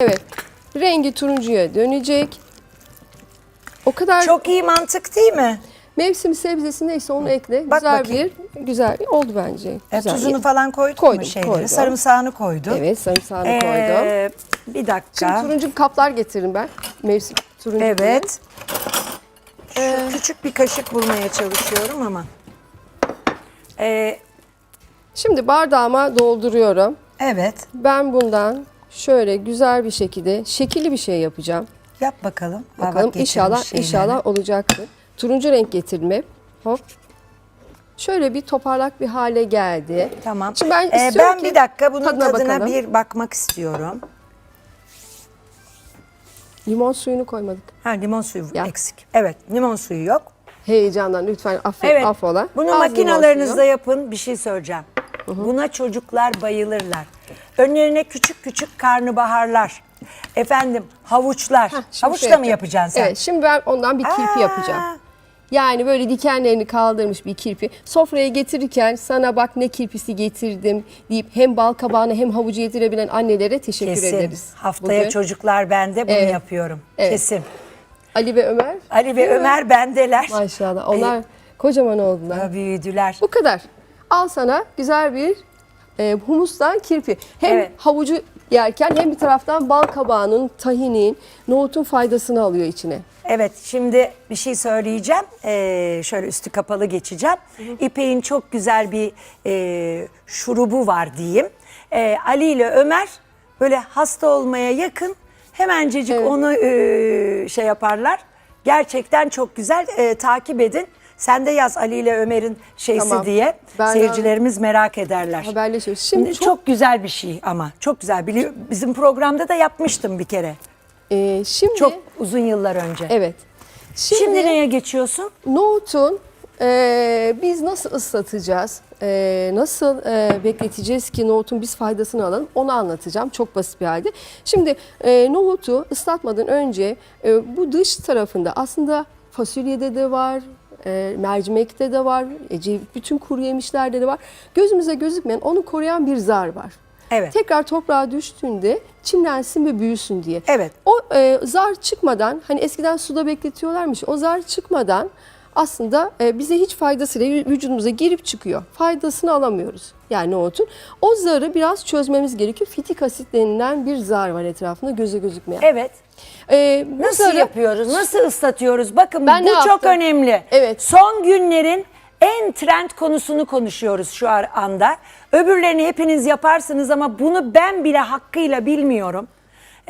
Evet. Rengi turuncuya dönecek. O kadar Çok iyi mantık değil mi? mevsim sebzesi neyse onu ekle. Bak güzel bakayım. bir güzel oldu bence. E, Güzel. tuzunu falan koydun Koydum, mu şeyleri? koydum. Sarımsağını koydun. Evet sarımsağını koydum. Ee, bir Şimdi dakika. turuncu kaplar getirdim ben. Mevsim turuncu. Evet. Şu Ee, küçük bir kaşık bulmaya çalışıyorum ama. Ee, Şimdi bardağıma dolduruyorum. evet. Ben bundan şöyle güzel bir şekilde şekilli bir şey yapacağım. Yap bakalım. Bakalım inşallah şeyleri. inşallah olacaktır. Turuncu renk getirdim hep. Hop. Şöyle bir toparlak bir hale geldi. Tamam. Şimdi ben Ee, ben bir dakika bunun tadına tadına bakalım. bir bakmak istiyorum. Limon suyunu koymadık. Ha limon suyu Ya. eksik. Evet, limon suyu yok. Heyecandan lütfen affet, Evet. affola. Bunu Az makinalarınızda yapın. Bir şey söyleyeceğim. Buna çocuklar bayılırlar. Önlerine küçük küçük karnabaharlar. Efendim havuçlar. Heh, şimdi Havuçla şey mı yapacağım. yapacaksın sen? Evet şimdi ben ondan bir kirpi Aa. yapacağım. Yani böyle dikenlerini kaldırmış bir kirpi. Sofraya getirirken sana bak ne kirpisi getirdim deyip hem bal kabağını hem havucu getirebilen annelere teşekkür Kesin. ederiz. Haftaya bugün. çocuklar bende bunu Evet. yapıyorum. Evet. Kesin. Ali ve Ömer. Ali ve? Ömer bendeler. Maşallah onlar kocaman oldular. Büyüdüler. Bu kadar. Al sana güzel bir e, humustan kirpi. Hem Evet. havucu yerken hem bir taraftan bal kabağının, tahinin, nohutun faydasını alıyor içine. Evet şimdi bir şey söyleyeceğim. Ee, şöyle üstü kapalı geçeceğim. İpek'in çok güzel bir e, şurubu var diyeyim. Ee, Ali ile Ömer böyle hasta olmaya yakın hemencecik Evet. onu e, şey yaparlar. Gerçekten çok güzel. Ee, takip edin. Sen de yaz Ali ile Ömer'in şeysi Tamam. diye. Ben- Seyircilerimiz merak ederler. Haberleşiyoruz. Şimdi çok, çok, güzel bir şey ama çok güzel. Bili- Bizim programda da yapmıştım bir kere. e, şimdi Çok uzun yıllar önce. evet. Şimdi, Şimdi neye geçiyorsun? nohutun e, biz nasıl ıslatacağız? E, nasıl e, bekleteceğiz ki nohutun biz faydasını alalım? Onu anlatacağım. Çok basit bir halde. Şimdi e, nohutu ıslatmadan önce e, bu dış tarafında aslında fasulyede de var, e, mercimekte de var, ece, bütün kuru yemişlerde de var. Gözümüze gözükmeyen onu koruyan bir zar var. Evet. Tekrar toprağa düştüğünde çimlensin ve büyüsün diye. Evet. O e, zar çıkmadan hani eskiden suda bekletiyorlarmış. O zar çıkmadan aslında e, bize hiç faydasıyla vü- vücudumuza girip çıkıyor. Faydasını alamıyoruz. Yani nohutun. O zarı biraz çözmemiz gerekiyor. Fitik asit denilen bir zar var etrafında göze gözükmeyen. Evet. E, bu Nasıl zarı- yapıyoruz? Nasıl ıslatıyoruz? Bakın Ben bu çok yaptım? önemli. Evet. Son günlerin en trend konusunu konuşuyoruz şu anda. Öbürlerini hepiniz yaparsınız ama bunu ben bile hakkıyla bilmiyorum.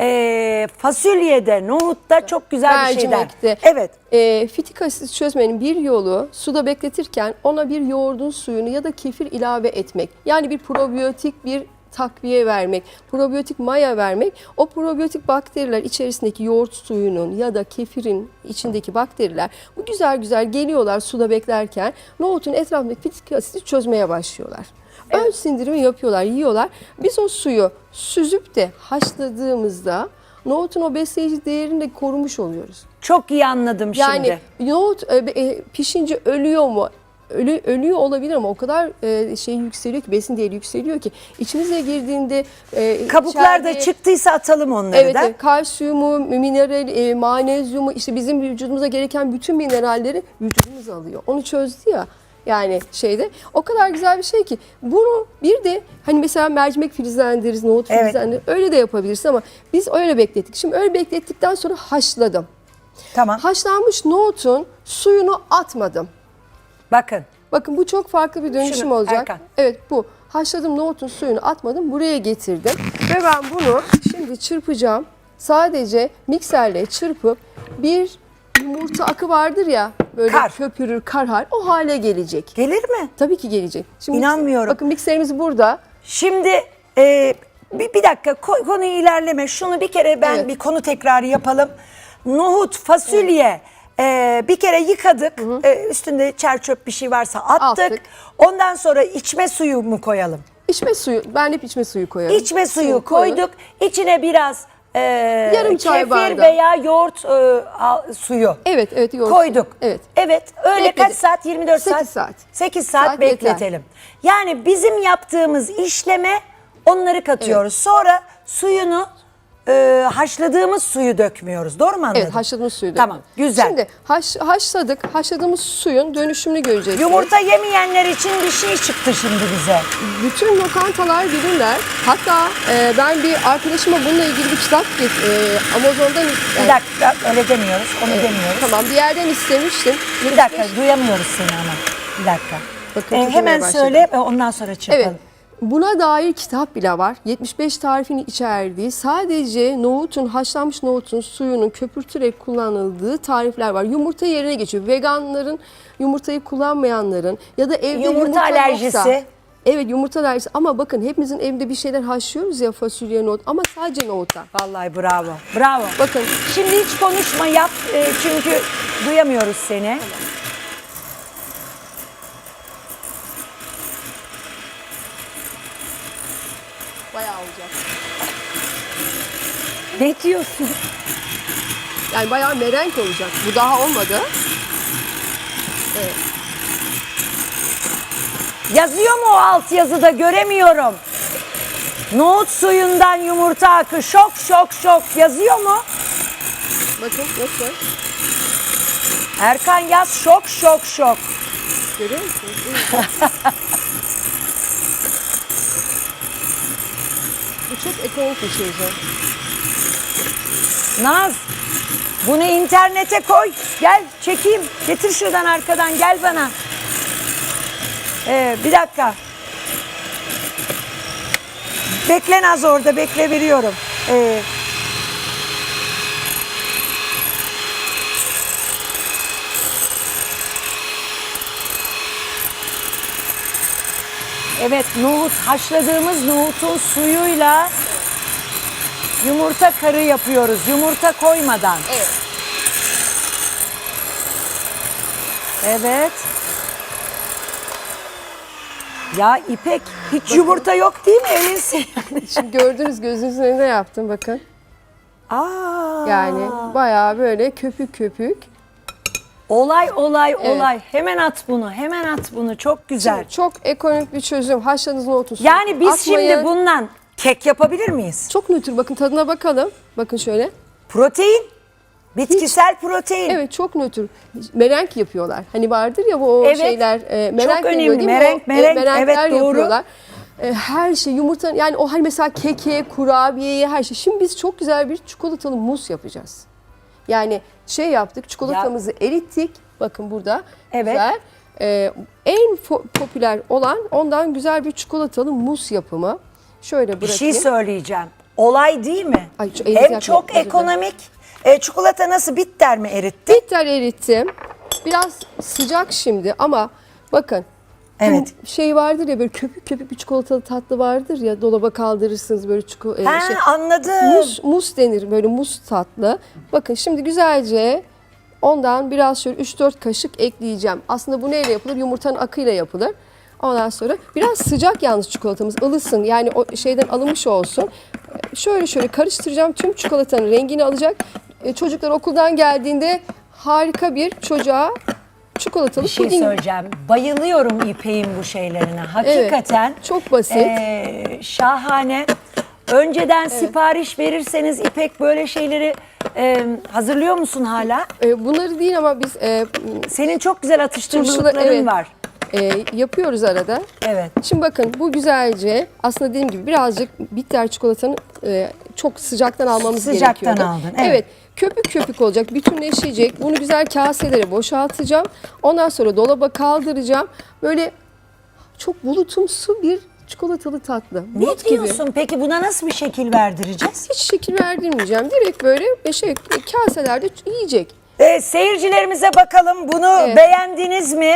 Ee, fasulyede, nohutta çok güzel bir şeyler. Mercimekte. Evet. E, fitik asit çözmenin bir yolu suda bekletirken ona bir yoğurdun suyunu ya da kefir ilave etmek. Yani bir probiyotik bir takviye vermek, probiyotik maya vermek. O probiyotik bakteriler içerisindeki yoğurt suyunun ya da kefirin içindeki bakteriler bu güzel güzel geliyorlar suda beklerken nohutun etrafındaki fitik asiti çözmeye başlıyorlar. Ön sindirimi yapıyorlar, yiyorlar. Biz o suyu süzüp de haşladığımızda nohutun o besleyici değerini de korumuş oluyoruz. Çok iyi anladım Yani şimdi. yoğurt e, e, pişince ölüyor mu? Ölü, ölüyor olabilir ama o kadar e, şey yükseliyor ki besin değeri yükseliyor ki içimize girdiğinde e, Kabuklar da çıktıysa atalım onları Evet, da. evet, kalsiyumu, mineral, e, magnezyumu işte bizim vücudumuza gereken bütün mineralleri vücudumuz alıyor. Onu çözdü ya. Yani şeyde o kadar güzel bir şey ki bunu bir de hani mesela mercimek filizlendiririz, nohut Evet. filizlendiririz öyle de yapabilirsin ama biz öyle beklettik. Şimdi öyle beklettikten sonra haşladım. Tamam. Haşlanmış nohutun suyunu atmadım. Bakın. Bakın bu çok farklı bir dönüşüm Şunu, olacak. Erkan. Evet bu. Haşladım nohutun suyunu atmadım. Buraya getirdim. Ve ben bunu şimdi çırpacağım. Sadece mikserle çırpıp bir yumurta akı vardır ya böyle Kar. köpürür karhar o hale gelecek. Gelir mi? Tabii ki gelecek. Şimdi İnanmıyorum. Bakın mikserimiz burada. Şimdi e, bir, bir dakika ko- konuyu ilerleme. Şunu bir kere ben Evet. bir konu tekrarı yapalım. Nohut, fasulye e, bir kere yıkadık. E, üstünde çer çöp bir şey varsa attık. Attık. Ondan sonra içme suyu mu koyalım? İçme suyu. Ben hep içme suyu koyarım. İçme suyu koyduk. İçine biraz e, Yarım çay kefir bardağı. veya yoğurt e, al- suyu. Evet evet yoğurt. Koyduk. Evet. Evet. Öyle Bekledi- kaç saat? 24 saat. 8 saat. 8 saat, Saat yeter. bekletelim. Yani bizim yaptığımız işleme onları katıyoruz. Sonra suyunu e, haşladığımız suyu dökmüyoruz. Doğru mu anladım? Evet haşladığımız suyu Tamam dökün. güzel. Şimdi haş, haşladık. Haşladığımız suyun dönüşümünü göreceksiniz. Yumurta yemeyenler için bir şey çıktı şimdi bize. Bütün lokantalar bilirler. Hatta e, ben bir arkadaşıma bununla ilgili bir kitap get- e, Amazon'dan Bir yani, dakika öyle demiyoruz. Onu demiyoruz. Tamam bir yerden istemiştim. Bir dakika duyamıyoruz seni ama. Bir dakika. Bakın tutmaya hemen başladı. söyle ve ondan sonra çırpalım. Evet. Buna dair kitap bile var. 75 tarifini içerdiği sadece nohutun, haşlanmış nohutun suyunun köpürtürek kullanıldığı tarifler var. Yumurta yerine geçiyor. Veganların, yumurtayı kullanmayanların ya da evde Yumurta yumurta, alerjisi. yoksa- Evet yumurta alerjisi ama bakın hepimizin evinde bir şeyler haşlıyoruz ya fasulye, nohut ama sadece nohuta. Vallahi bravo. Bravo. Bakın Şimdi hiç konuşma yap e, çünkü duyamıyoruz seni. Bayağı olacak. Ne diyorsun? Yani bayağı merenk olacak. Bu daha olmadı. Evet. Yazıyor mu o alt yazıda göremiyorum. Nohut suyundan yumurta akı şok şok şok yazıyor mu? Bakın nasıl? Erkan yaz şok şok şok. Görüyor musunuz? Bir şey zaten. Naz bunu internete koy. Gel çekeyim. Getir şuradan arkadan gel bana. Ee, bir dakika. Bekle Naz orada bekle veriyorum. Ee, Evet nohut haşladığımız nohutun suyuyla yumurta karı yapıyoruz. Yumurta koymadan. Evet. Evet. Ya İpek hiç yumurta yok değil mi elinsin? Şimdi gördüğünüz gözünüzün önünde yaptım bakın. Aa. Yani bayağı böyle köpük köpük. Olay olay Evet. olay. Hemen at bunu. Hemen at bunu. Çok güzel. Şimdi çok ekonomik bir çözüm. Haşladığınız nohutun suyu. Yani biz Atmayın. şimdi bundan kek yapabilir miyiz? Çok nötr bakın tadına bakalım. Bakın şöyle. Protein. Bitkisel protein. Evet çok nötr. Merenk yapıyorlar. Hani vardır ya bu Evet. şeyler. E, merenk Çok önemli. değil mi? Merenk, O, e, merenk. merenkler Evet, doğru. yapıyorlar. E, her şey yumurta yani o hani mesela keke, kurabiyeye her şey. Şimdi biz çok güzel bir çikolatalı mus yapacağız. Yani şey yaptık çikolatamızı erittik. Bakın burada. Evet. Güzel. E, en fo- popüler olan ondan güzel bir çikolatalı mus yapımı. Şöyle Bir bırakayım. şey söyleyeceğim. Olay değil mi? Ay, çok- Hem çok dilerim. ekonomik. E, çikolata nasıl bitter mi eritti? Bitter erittim. Biraz sıcak şimdi ama bakın. Evet. Şey vardır ya böyle köpük köpük bir çikolatalı tatlı vardır ya dolaba kaldırırsınız böyle çikolata Ha, şey. anladım. Mus, mus denir böyle mus tatlı. Bakın şimdi güzelce ondan biraz şöyle 3-4 kaşık ekleyeceğim. Aslında bu neyle yapılır? Yumurtanın akıyla yapılır. Ondan sonra biraz sıcak yalnız çikolatamız ılısın yani o şeyden alınmış olsun. Şöyle şöyle karıştıracağım tüm çikolatanın rengini alacak. E, Çocuklar okuldan geldiğinde harika bir çocuğa çikolatalı Bir şey puding. söyleyeceğim. Bayılıyorum İpek'in bu şeylerine. Hakikaten. çok basit. e, şahane. Önceden sipariş verirseniz İpek böyle şeyleri e, hazırlıyor musun hala? E, bunları değil ama biz e, Senin çok güzel atıştırmalıkların evet. var. E, yapıyoruz arada. Evet. Şimdi bakın bu güzelce aslında dediğim gibi birazcık bitter çikolatanın e, çok sıcaktan almamız Sıcaktan gerekiyordu. aldın, evet. Evet. Köpük köpük olacak, bütünleşecek. Bunu güzel kaselere boşaltacağım. Ondan sonra dolaba kaldıracağım. Böyle çok bulutumsu bir çikolatalı tatlı. Ne Bulut diyorsun? Peki buna nasıl bir şekil verdireceğiz? Hiç şekil verdirmeyeceğim. Direkt böyle şey, kaselerde yiyecek. E, seyircilerimize bakalım bunu Evet. beğendiniz mi?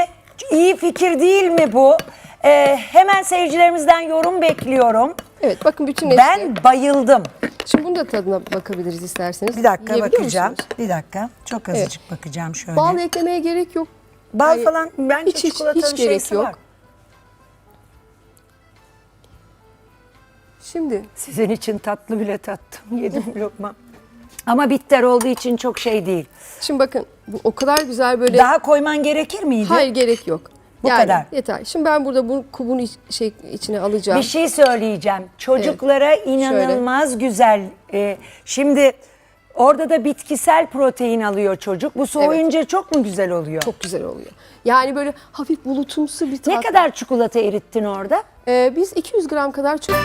İyi fikir değil mi bu? E, hemen seyircilerimizden yorum bekliyorum. Evet bakın bütünleşti. Ben bayıldım. Şimdi bunu da tadına bakabiliriz isterseniz. Bir dakika Yiyebiliyor bakacağım. musunuz? Bir dakika. Çok azıcık bakacağım şöyle. Bal eklemeye gerek yok. Bal Hayır, falan bence hiç, hiç, çikolatanın hiç gerek şeysi yok. var. Şimdi Sizin için tatlı bile tattım. Yedim lokma. Ama bitter olduğu için çok şey değil. Şimdi bakın bu o kadar güzel böyle Daha koyman gerekir miydi? hayır gerek yok. Bu Yani kadar. Yeter. Şimdi ben burada bu kubun iç- şey içine alacağım. Bir şey söyleyeceğim. Çocuklara inanılmaz güzel. e, şimdi orada da bitkisel protein alıyor çocuk. Bu soğuyunca çok mu güzel oluyor? Çok güzel oluyor. Yani böyle hafif bulutumsu bir tat. Ne kadar çikolata erittin orada? Ee, biz 200 gram kadar çok